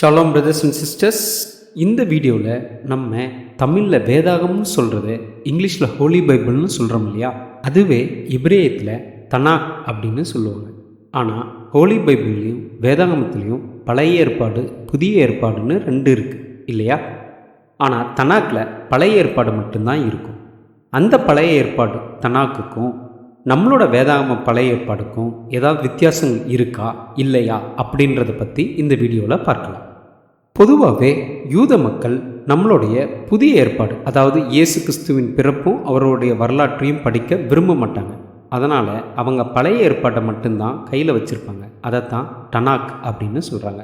Shalom brothers and sisters இந்த வீடியோவில் நம்ம தமிழில் வேதாகம்னு சொல்கிறது இங்கிலீஷில் ஹோலி பைபிள்னு சொல்கிறோம் இல்லையா? அதுவே இப்ரேயத்தில் தனாக் அப்படின்னு சொல்லுவாங்க. ஆனால் ஹோலி பைபிள்லேயும் வேதாகமத்துலேயும் பழைய ஏற்பாடு புதிய ஏற்பாடுன்னு ரெண்டு இருக்குது இல்லையா? ஆனால் தனாக்கில் பழைய ஏற்பாடு மட்டும்தான் இருக்கும். அந்த பழைய ஏற்பாடு தனாக்குக்கும் நம்மளோட வேதாகம பழைய ஏற்பாடுக்கும் ஏதாவது வித்தியாசம் இருக்கா இல்லையா அப்படின்றத பற்றி இந்த வீடியோவில் பார்க்கலாம். பொதுவாகவே யூத மக்கள் நம்மளுடைய புதிய ஏற்பாடு அதாவது இயேசு கிறிஸ்துவின் பிறப்பும் அவருடைய வரலாற்றையும் படிக்க விரும்ப மாட்டாங்க. அதனால் அவங்க பழைய ஏற்பாட்டை மட்டும்தான் கையில் வச்சுருப்பாங்க. அதைத்தான் டனாக் அப்படின்னு சொல்கிறாங்க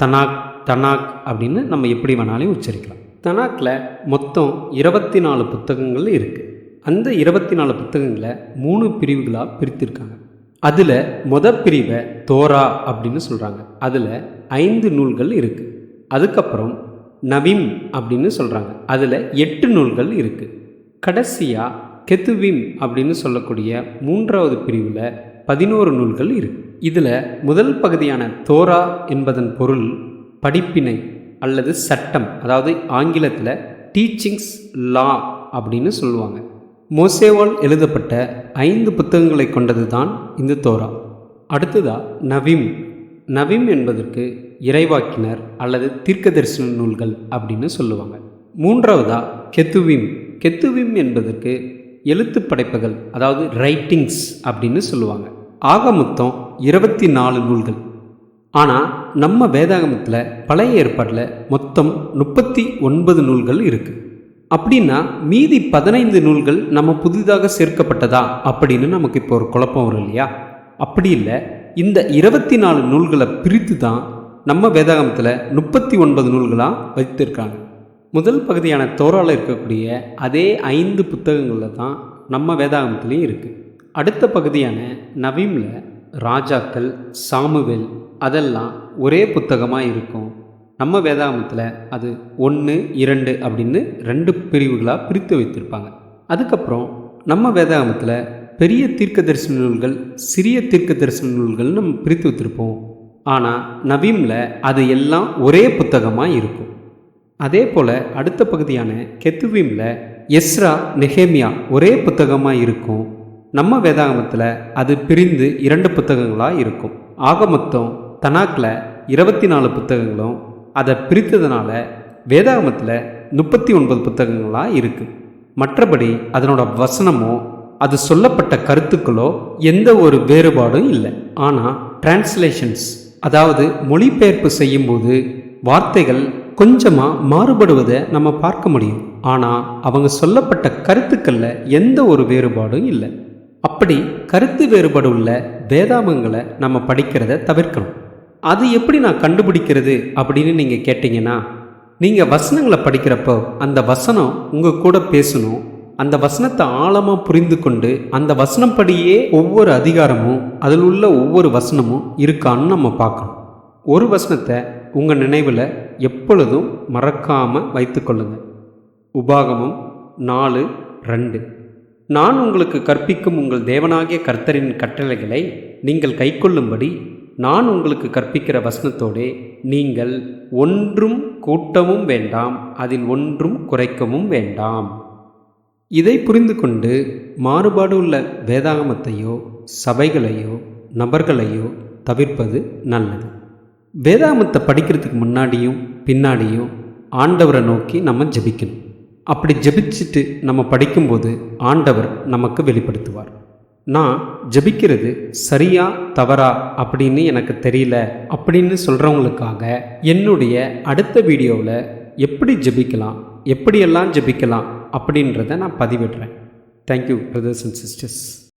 தனாக் தனாக் அப்படின்னு நம்ம எப்படி வேணாலையும் உச்சரிக்கலாம். தனாக்கில் மொத்தம் இருபத்தி நாலு புத்தகங்கள் இருக்குது அந்த இருபத்தி நாலு புத்தகங்களை மூணு பிரிவுகளாக பிரித்திருக்காங்க. அதில் மொத பிரிவை தோரா அப்படின்னு சொல்கிறாங்க அதில் ஐந்து நூல்கள் இருக்குது அதுக்கப்புறம் நவீம் அப்படின்னு சொல்கிறாங்க அதில் எட்டு நூல்கள் இருக்குது கடைசியாக கெத்துவிம் அப்படின்னு சொல்லக்கூடிய மூன்றாவது பிரிவில் பதினோரு நூல்கள் இருக்கு. இதில் முதல் பகுதியான தோரா என்பதன் பொருள் படிப்பினை அல்லது சட்டம் அதாவது ஆங்கிலத்தில் டீச்சிங்ஸ் லா அப்படின்னு சொல்லுவாங்க. மோசேவால் எழுதப்பட்ட ஐந்து புத்தகங்களை கொண்டது தான் இந்த தோரா. அடுத்ததா நவீம். நவீம் என்பதற்கு இறைவாக்கினர் அல்லது தீர்க்கதரிசன நூல்கள் அப்படின்னு சொல்லுவாங்க. மூன்றாவதா கெத்துவிம். கெத்துவிம் என்பதற்கு எழுத்து படைப்புகள் அதாவது ரைட்டிங்ஸ் அப்படின்னு சொல்லுவாங்க. ஆக மொத்தம் இருபத்தி நாலு நூல்கள். ஆனால் நம்ம வேதாகமத்தில் பழைய ஏற்பாட்டில் மொத்தம் முப்பத்தி ஒன்பது நூல்கள் இருக்குது அப்படின்னா மீதி பதினைந்து நூல்கள் நம்ம புதிதாக சேர்க்கப்பட்டதா அப்படின்னு நமக்கு இப்போ ஒரு குழப்பம் வரும் இல்லையா? அப்படி இல்லை. இந்த இருபத்தி நாலு நூல்களை பிரித்து தான் நம்ம வேதாகமத்தில் முப்பத்தி ஒன்பது நூல்களாக வைத்திருக்காங்க. முதல் பகுதியான தோரால் இருக்கக்கூடிய அதே ஐந்து புத்தகங்களில் தான் நம்ம வேதாகமத்துலேயும் இருக்குது அடுத்த பகுதியான நவீமில் ராஜாக்கள் சாமுவேல் அதெல்லாம் ஒரே புத்தகமாக இருக்கும். நம்ம வேதாகமத்தில் அது ஒன்று இரண்டு அப்படின்னு ரெண்டு பிரிவுகளாக பிரித்து வைத்திருப்பாங்க. அதுக்கப்புறம் நம்ம வேதாகமத்தில் பெரிய தீர்க்க தரிசன நூல்கள் சிறிய தீர்க்க தரிசன நூல்கள் நம்ம பிரித்து வைத்திருப்போம். ஆனால் நவீமில் அது எல்லாம் ஒரே புத்தகமாக இருக்கும். அதே போல் அடுத்த பகுதியான கெத்துவீமில் எஸ்ரா நெஹேமியா ஒரே புத்தகமாக இருக்கும். நம்ம வேதாகமத்தில் அது பிரிந்து இரண்டு புத்தகங்களாக இருக்கும். ஆக மொத்தம் தனாக்கில் இருபத்தி நாலு புத்தகங்களும் அதை பிரித்ததுனால வேதாகமத்தில் முப்பத்தி ஒன்பது புத்தகங்களாக இருக்குது மற்றபடி அதனோட வசனமோ அது சொல்லப்பட்ட கருத்துக்களோ எந்த ஒரு வேறுபாடும் இல்லை. ஆனால் டிரான்ஸ்லேஷன்ஸ் அதாவது மொழிபெயர்ப்பு செய்யும்போது வார்த்தைகள் கொஞ்சமாக மாறுபடுவதை நம்ம பார்க்க முடியும். ஆனால் அவங்க சொல்லப்பட்ட கருத்துக்களில் எந்த ஒரு வேறுபாடும் இல்லை. அப்படி கருத்து வேறுபாடு உள்ள வேதாமங்களை நம்ம படிக்கிறத தவிர்க்கணும். அது எப்படி நான் கண்டுபிடிக்கிறது அப்படின்னு நீங்கள் கேட்டிங்கன்னா நீங்கள் வசனங்களை படிக்கிறப்போ அந்த வசனம் உங்கள் கூட பேசணும் அந்த வசனத்தை ஆழமாக புரிந்து கொண்டு அந்த வசனப்படியே ஒவ்வொரு அதிகாரமும் அதில் உள்ள ஒவ்வொரு வசனமும் இருக்கான்னு நம்ம பார்க்கணும். ஒரு வசனத்தை உங்கள் நினைவில் எப்பொழுதும் மறக்காமல் வைத்துக்கொள்ளுங்க உபாகமம் நாலு ரெண்டு. நான் உங்களுக்கு கற்பிக்கும் உங்கள் தேவனாகிய கர்த்தரின் கட்டளைகளை நீங்கள் கைக்கொள்ளும்படி நான் உங்களுக்கு கற்பிக்கிற வசனத்தோடே நீங்கள் ஒன்றும் கூட்டவும் வேண்டாம் அதில் ஒன்றும் குறைக்கவும் வேண்டாம். இதை புரிந்து கொண்டு மாறுபாடு உள்ள வேதாகமத்தையோ சபைகளையோ நபர்களையோ தவிர்ப்பது நல்லது. வேதாகமத்தை படிக்கிறதுக்கு முன்னாடியும் பின்னாடியும் ஆண்டவரை நோக்கி நம்ம ஜெபிக்கணும். அப்படி ஜெபிச்சுட்டு நம்ம படிக்கும்போது ஆண்டவர் நமக்கு வெளிப்படுத்துவார். நான் ஜெபிக்கிறது சரியா தவறா அப்படின்னு எனக்கு தெரியல அப்படின்னு சொல்கிறவங்களுக்காக என்னுடைய அடுத்த வீடியோவில் எப்படி ஜெபிக்கலாம் எப்படியெல்லாம் ஜெபிக்கலாம் அப்படின்றத நான் பதிவிடுறேன். Thank you brothers and sisters